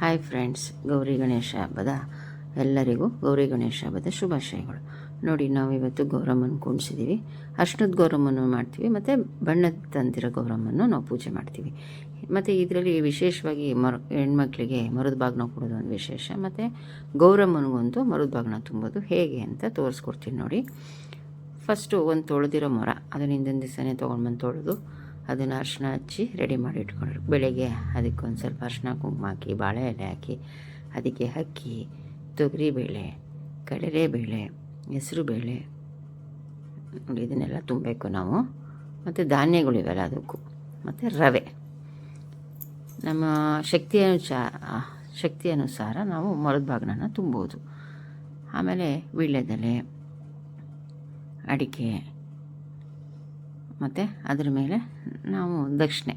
Hi friends Gauri Ganesha ಹಬ್ಬದ ಎಲ್ಲರಿಗೂ ಗೌರಿ ಗಣೇಶ ಹಬ್ಬದ ಶುಭಾಶಯಗಳು. ನೋಡಿ ನಾವು ಇವತ್ತು ಗೌರಮ್ಮನ ಕೂಣಿಸಿದ್ದೀವಿ ಅರ್ಶನದ ಗೌರಮ್ಮನ ಮಾಡ್ತೀವಿ, ಮತ್ತು ಬಣ್ಣದ ತಂದಿರೋ ಗೌರಮ್ಮನ್ನು ನಾವು ಪೂಜೆ ಮಾಡ್ತೀವಿ. ಮತ್ತು ಇದರಲ್ಲಿ ವಿಶೇಷವಾಗಿ ಮರ, ಹೆಣ್ಮಕ್ಳಿಗೆ ಮರದ ಬಾಗ್ನ ಕೊಡೋದು ಒಂದು ವಿಶೇಷ, ಮತ್ತು ಗೌರಮ್ಮನಿಗೊಂದು ಮರದ ಬಾಗ್ನ ತುಂಬೋದು. ಹೇಗೆ ಅಂತ ತೋರಿಸ್ಕೊಡ್ತೀನಿ ನೋಡಿ. ಫಸ್ಟು ಒಂದು ತೊಳೆದಿರೋ ಮರ ಅದನ್ನ ಹಿಂದಿನ ದಿವಸನೇ ತೊಗೊಂಡ್ಬಂದು ತೊಳೆದು ಅದನ್ನು ಅರಿಶಿನ ಹಚ್ಚಿ ರೆಡಿ ಮಾಡಿ ಇಟ್ಕೊಂಡ್ರು. ಬೆಳಗ್ಗೆ ಅದಕ್ಕೆ ಒಂದು ಸ್ವಲ್ಪ ಅರಿಶಿನ ಕುಂಕುಮ ಹಾಕಿ, ಬಾಳೆ ಎಲೆ ಹಾಕಿ, ಅದಕ್ಕೆ ಅಕ್ಕಿ ತೊಗರಿಬೇಳೆ ಹೆಸರು ಬೇಳೆ, ನೋಡಿ ಇದನ್ನೆಲ್ಲ ತುಂಬಬೇಕು ನಾವು. ಮತ್ತು ಧಾನ್ಯಗಳಿವೆಲ್ಲ ಅದಕ್ಕೂ. ಮತ್ತು ರವೆ. ನಮ್ಮ ಶಕ್ತಿ ಅನುಸಾರ ಶಕ್ತಿ ಅನುಸಾರ ನಾವು ಮರದ ಬಾಗಿನ ತುಂಬೋದು. ಆಮೇಲೆ ವೀಳ್ಯದೆಲೆ, ಅಡಿಕೆ ಮತ್ತು ಅದ್ರ ಮೇಲೆ ನಾವು ದಕ್ಷಿಣೆ,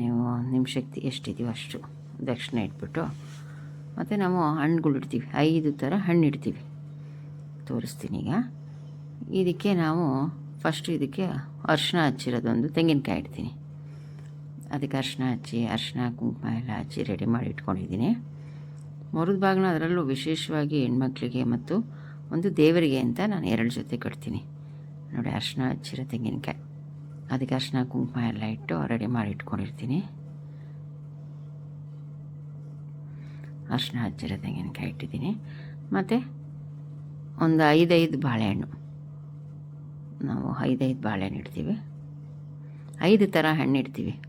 ನೀವು ನಿಮ್ಮ ಶಕ್ತಿ ಎಷ್ಟಿದೆಯೋ ಅಷ್ಟು ದಕ್ಷಿಣೆ ಇಟ್ಬಿಟ್ಟು ಮತ್ತು ನಾವು ಹಣ್ಣುಗಳು ಇಡ್ತೀವಿ, ಐದು ಥರ ಹಣ್ಣು ಇಡ್ತೀವಿ. ತೋರಿಸ್ತೀನಿ ಈಗ. ಇದಕ್ಕೆ ನಾವು ಫಸ್ಟ್ ಇದಕ್ಕೆ ಅರ್ಶಿನ ಹಚ್ಚಿರೋದೊಂದು ತೆಂಗಿನಕಾಯಿ ಇಡ್ತೀನಿ. ಅದಕ್ಕೆ ಅರ್ಶಿನ ಹಚ್ಚಿ ಅರ್ಶಿನ ಕುಂಕುಮ ಎಲ್ಲ ಹಚ್ಚಿ ರೆಡಿ ಮಾಡಿ ಇಟ್ಕೊಂಡಿದ್ದೀನಿ. ಮರದ ಭಾಗನ ಅದರಲ್ಲೂ ವಿಶೇಷವಾಗಿ ಹೆಣ್ಮಕ್ಳಿಗೆ ಮತ್ತು ಒಂದು ದೇವರಿಗೆ ಅಂತ ನಾನು ಎರಡು ಜೊತೆ ಕಟ್ತೀನಿ. ನೋಡಿ ಅರ್ಶಿನ ಹಚ್ಚಿರೋ ತೆಂಗಿನಕಾಯಿ. ಅದಕ್ಕೆ ಅರ್ಶಿನ, ಕುಂಕುಮ ಎಲ್ಲ ಇಟ್ಟು ರೆಡಿ ಮಾಡಿ ಇಟ್ಕೊಂಡಿರ್ತೀನಿ. ಅರ್ಶಿನ ಹಚ್ಚಿರೋ ತೆಂಗಿನಕಾಯಿ ಇಟ್ಟಿದ್ದೀನಿ. ಮತ್ತು ಒಂದು ಐದೈದು ಬಾಳೆಹಣ್ಣು. ನಾವು ಐದೈದು ಬಾಳೆಹಣ್ಣು ಇಡ್ತೀವಿ. ಐದು ಥರ ಹಣ್ಣು ಇಡ್ತೀವಿ.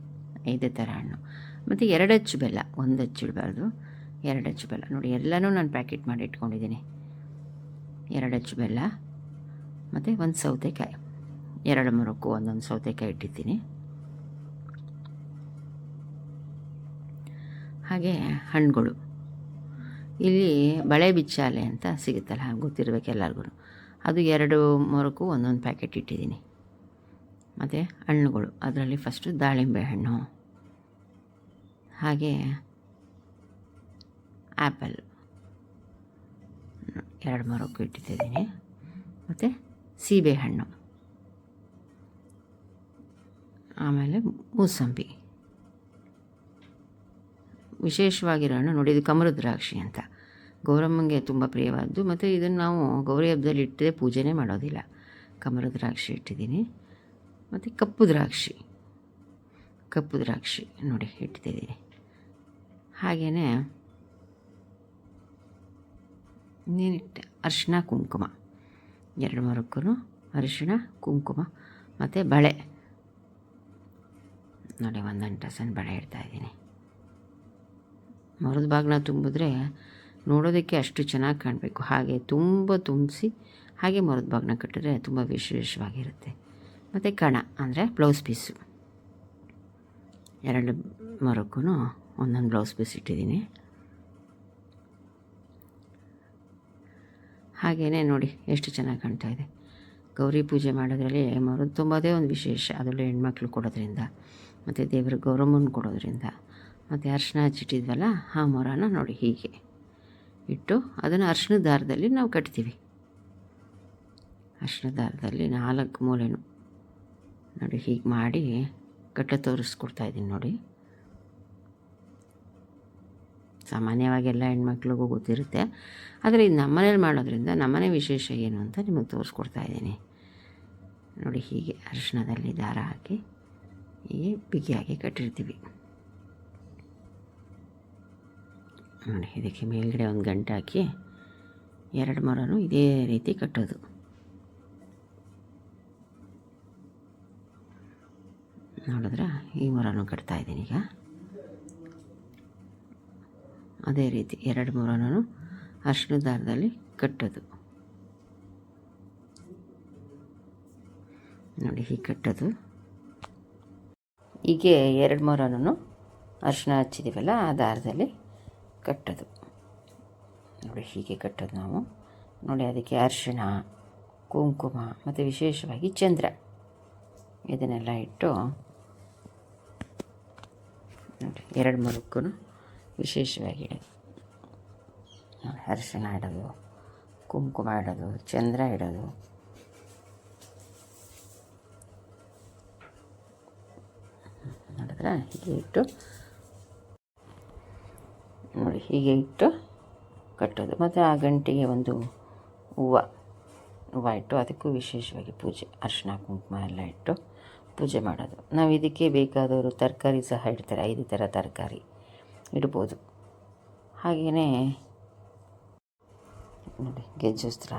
ಐದು ಥರ ಹಣ್ಣು. ಮತ್ತು ಎರಡು ಹಚ್ಚು ಬೆಲ್ಲ, ಒಂದು ಹಚ್ಚು ಇಡಬಾರ್ದು. ಎರಡು ಹಚ್ಚು ಬೆಲ್ಲ. ನೋಡಿ, ಎಲ್ಲನೂ ನಾನು ಪ್ಯಾಕೆಟ್ ಮಾಡಿ ಇಟ್ಕೊಂಡಿದ್ದೀನಿ. ಎರಡು ಹಚ್ಚು ಬೆಲ್ಲ. ಮತ್ತು ಒಂದು ಸೌತೆಕಾಯಿ. ಎರಡು ಮೂರಕ್ಕೂ ಒಂದೊಂದು ಸೌತೆಕಾಯಿ ಇಟ್ಟಿದ್ದೀನಿ. ಹಾಗೆ ಹಣ್ಣುಗಳು. ಇಲ್ಲಿ ಬಳೆ ಬಿಚ್ಚಾಲೆ ಅಂತ ಸಿಗುತ್ತಲ್ಲ, ಗೊತ್ತಿರಬೇಕು ಎಲ್ಲರಿಗೂ ಅದು ಎರಡು ಮೂರಕ್ಕೂ ಒಂದೊಂದು ಪ್ಯಾಕೆಟ್ ಇಟ್ಟಿದ್ದೀನಿ. ಮತ್ತು ಹಣ್ಣುಗಳು, ಅದರಲ್ಲಿ ಫಸ್ಟು ದಾಳಿಂಬೆ ಹಣ್ಣು. ಹಾಗೆ ಆ್ಯಪಲ್ ಎರಡು ಮೂರಕ್ಕೂ ಇಟ್ಟಿದ್ದೀನಿ. ಮತ್ತು ಸೀಬೆಹಣ್ಣು. ಆಮೇಲೆ ಮೂಸಂಬಿ. ವಿಶೇಷವಾಗಿರೋ ಹಣ್ಣು ನೋಡಿ, ಇದು ಕಮಲ ದ್ರಾಕ್ಷಿ ಅಂತ. ಗೌರಮ್ಮಂಗೆ ತುಂಬ ಪ್ರಿಯವಾದ್ದು. ಮತ್ತು ಇದನ್ನು ನಾವು ಗೌರಿ ಹಬ್ಬದಲ್ಲಿ ಇಟ್ಟರೆ ಪೂಜೆನೆ ಮಾಡೋದಿಲ್ಲ. ಕಮಲ ದ್ರಾಕ್ಷಿ ಇಟ್ಟಿದ್ದೀನಿ. ಮತ್ತು ಕಪ್ಪು ದ್ರಾಕ್ಷಿ ಕಪ್ಪು ದ್ರಾಕ್ಷಿ ನೋಡಿ, ಇಟ್ಟಿದ್ದೀನಿ. ಹಾಗೆಯೇ ಇನ್ನೇನಿಟ್ಟೆ ಅರಿಶಿನ ಕುಂಕುಮ. ಎರಡು ಮರಕ್ಕೂ ಅರಿಶಿಣ, ಕುಂಕುಮ, ಮತ್ತು ಬಳೆ. ನೋಡಿ, ಒಂದೊಂದು ಟಸನ್ ಬಳೆ ಇಡ್ತಾಯಿದ್ದೀನಿ ಮರದ ಬಾಗಿನ ತುಂಬಿದ್ರೆ ನೋಡೋದಕ್ಕೆ ಅಷ್ಟು ಚೆನ್ನಾಗಿ ಕಾಣಬೇಕು. ಹಾಗೆ ತುಂಬ ತುಂಬಿಸಿ, ಹಾಗೆ ಮರದ ಬಾಗಿನ ಕಟ್ಟಿದ್ರೆ ತುಂಬ ವಿಶೇಷವಾಗಿರುತ್ತೆ. ಮತ್ತು ಕಣ, ಅಂದರೆ ಬ್ಲೌಸ್ ಪೀಸು ಎರಡು ಮರಕ್ಕೂ ಒಂದೊಂದು ಬ್ಲೌಸ್ ಪೀಸ್ ಇಟ್ಟಿದ್ದೀನಿ. ಹಾಗೆಯೇ ನೋಡಿ, ಎಷ್ಟು ಚೆನ್ನಾಗಿ ಕಾಣ್ತಾ ಇದೆ. ಗೌರಿ ಪೂಜೆ ಮಾಡೋದ್ರಲ್ಲಿ ಮರು ತುಂಬದೇ ಒಂದು ವಿಶೇಷ. ಅದರಲ್ಲೂ ಹೆಣ್ಮಕ್ಳು ಕೊಡೋದ್ರಿಂದ, ಮತ್ತು ದೇವ್ರ ಗೌರಮ್ಮನ ಕೊಡೋದ್ರಿಂದ, ಮತ್ತು ಅರ್ಶಿನ ಹಚ್ಚಿಟ್ಟಿದ್ವಲ್ಲ, ಆ ಮೊರನ ನೋಡಿ ಹೀಗೆ. ಇಟ್ಟು ಅದನ್ನು ಅರ್ಶಿನ ದಾರದಲ್ಲಿ ನಾವು ಕಟ್ತೀವಿ. ಅರ್ಶಿನ ದಾರದಲ್ಲಿ ನಾಲ್ಕು ಮೂಲೆನು ನೋಡಿ ಹೀಗೆ ಮಾಡಿ, ಕಟ್ಟ ತೋರಿಸ್ಕೊಡ್ತಾ ಇದ್ದೀನಿ ನೋಡಿ. ಸಾಮಾನ್ಯವಾಗಿ ಎಲ್ಲ ಹೆಣ್ಮಕ್ಳಿಗೂ ಗೊತ್ತಿರುತ್ತೆ. ಆದರೆ ಇದು ನಮ್ಮನೇಲಿ ಮಾಡೋದ್ರಿಂದ ನಮ್ಮನೆ ವಿಶೇಷ ಏನು ಅಂತ ನಿಮಗೆ ತೋರಿಸ್ಕೊಡ್ತಾ ಇದ್ದೀನಿ. ನೋಡಿ ಹೀಗೆ ಅರಿಶಿಣದಲ್ಲಿ ದಾರ ಹಾಕಿ ಹೀಗೆ ಬಿಗಿಯಾಗಿ ಕಟ್ಟಿರ್ತೀವಿ. ನೋಡಿ ಇದಕ್ಕೆ ಮೇಲ್ಗಡೆ ಒಂದು ಗಂಟೆ ಹಾಕಿ ಎರಡು ಮರನೂ ಇದೇ ರೀತಿ ಕಟ್ಟೋದು. ನೋಡಿದ್ರೆ? ಈ ಮರನೂ ಕಟ್ತಾ ಇದ್ದೀನಿ ಈಗ. ಅದೇ ರೀತಿ ಎರಡು ಮೂರನ್ನು ಅರ್ಶಿನ ದಾರದಲ್ಲಿ ಕಟ್ಟೋದು. ನೋಡಿ, ಹೀಗೆ ಕಟ್ಟೋದು. ಹೀಗೆ ಎರಡು ಮೂರನ್ನು ಅರ್ಶಿನ ಹಚ್ಚಿದ್ದೀವಲ್ಲ ಆ ದಾರದಲ್ಲಿ ಕಟ್ಟೋದು. ನೋಡಿ, ಹೀಗೆ ಕಟ್ಟೋದು ನಾವು. ನೋಡಿ, ಅದಕ್ಕೆ ಅರಿಶಿಣ ಕುಂಕುಮ, ಮತ್ತು ವಿಶೇಷವಾಗಿ ಚಂದ್ರ. ಇದನ್ನೆಲ್ಲ ಇಟ್ಟು, ನೋಡಿ, ಎರಡು ಮೂರಕ್ಕೂ ವಿಶೇಷವಾಗಿ ಅರಿಶಿನ ಅರಿಶಿಣ ಇಡೋದು, ಕುಂಕುಮ ಇಡೋದು, ಚಂದ್ರ ಇಡೋದು. ನೋಡಿದ್ರೆ ಹೀಗೆ ಇಟ್ಟು, ನೋಡಿ ಹೀಗೆ ಇಟ್ಟು ಕಟ್ಟೋದು. ಮತ್ತು ಆ ಗಂಟಿಗೆ ಒಂದು ಹೂವು ಹೂವು ಇಟ್ಟು ಅದಕ್ಕೂ ವಿಶೇಷವಾಗಿ ಪೂಜೆ, ಅರಿಶಿನ, ಕುಂಕುಮ ಎಲ್ಲ ಇಟ್ಟು ಪೂಜೆ ಮಾಡೋದು. ನಾವು ಇದಕ್ಕೆ ಬೇಕಾದವರು ತರಕಾರಿ ಸಹ ಇಡ್ತಾರೆ, ಐದು ಥರ ತರಕಾರಿ. ಇಡ್ಬೋದು. ಹಾಗೆಯೇ ನೋಡಿ ಗೆಜ್ಜಸ್ತ್ರ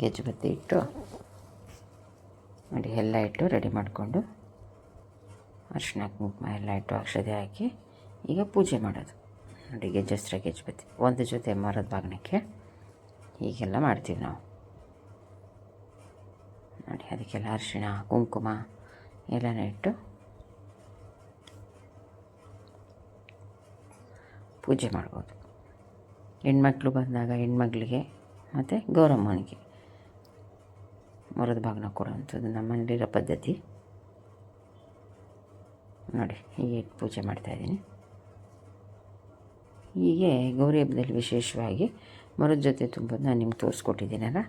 ಗೆಜ್ಜು ಬತ್ತಿ ಇಟ್ಟು ನೋಡಿ, ಎಲ್ಲ ಇಟ್ಟು ರೆಡಿ ಮಾಡಿಕೊಂಡು ಅರಿಶಿನ ಕುಂಕುಮ ಎಲ್ಲ ಇಟ್ಟು ಅಕ್ಷತೆ ಹಾಕಿ ಈಗ ಪೂಜೆ ಮಾಡೋದು. ನೋಡಿ ಗೆಜ್ಜಸ್ತ್ರ ಗೆಜ್ಜು ಬತ್ತಿ ಒಂದು ಜೊತೆ ಮರದ ಬಾಗಿಣಕ್ಕೆ ಹೀಗೆಲ್ಲ ಮಾಡ್ತೀವಿ ನಾವು. ನೋಡಿ, ಅದಕ್ಕೆಲ್ಲ ಅರಿಶಿಣ, ಕುಂಕುಮ ಎಲ್ಲನೂ ಇಟ್ಟು ಪೂಜೆ ಮಾಡ್ಬೋದು. ಹೆಣ್ಮಕ್ಳು ಬಂದಾಗ ಹೆಣ್ಮಗಳಿಗೆ ಮತ್ತು ಗೌರಮ್ಮನಿಗೆ ಮರದ ಭಾಗನ ಕೊಡುವಂಥದ್ದು ನಮ್ಮಲ್ಲಿರೋ ಪದ್ಧತಿ. ನೋಡಿ, ಹೀಗೆ ಪೂಜೆ ಮಾಡ್ತಾಯಿದ್ದೀನಿ ಹೀಗೆ ಗೌರಿ ಹಬ್ಬದಲ್ಲಿ ವಿಶೇಷವಾಗಿ ಮರದ ಜೊತೆ ತುಂಬೋದು ನಾನು ನಿಮ್ಗೆ ತೋರಿಸ್ಕೊಟ್ಟಿದ್ದೀನಲ್ಲ,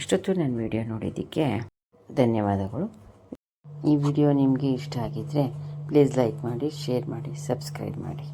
ಇಷ್ಟೊತ್ತು ನಾನು ವಿಡಿಯೋ ನೋಡಿದ್ದಕ್ಕೆ ಧನ್ಯವಾದಗಳು. ಈ ವಿಡಿಯೋ ನಿಮಗೆ ಇಷ್ಟ ಆಗಿದ್ದರೆ ಪ್ಲೀಸ್ ಲೈಕ್ ಮಾಡಿ, ಶೇರ್ ಮಾಡಿ, ಸಬ್ಸ್ಕ್ರೈಬ್ ಮಾಡಿ.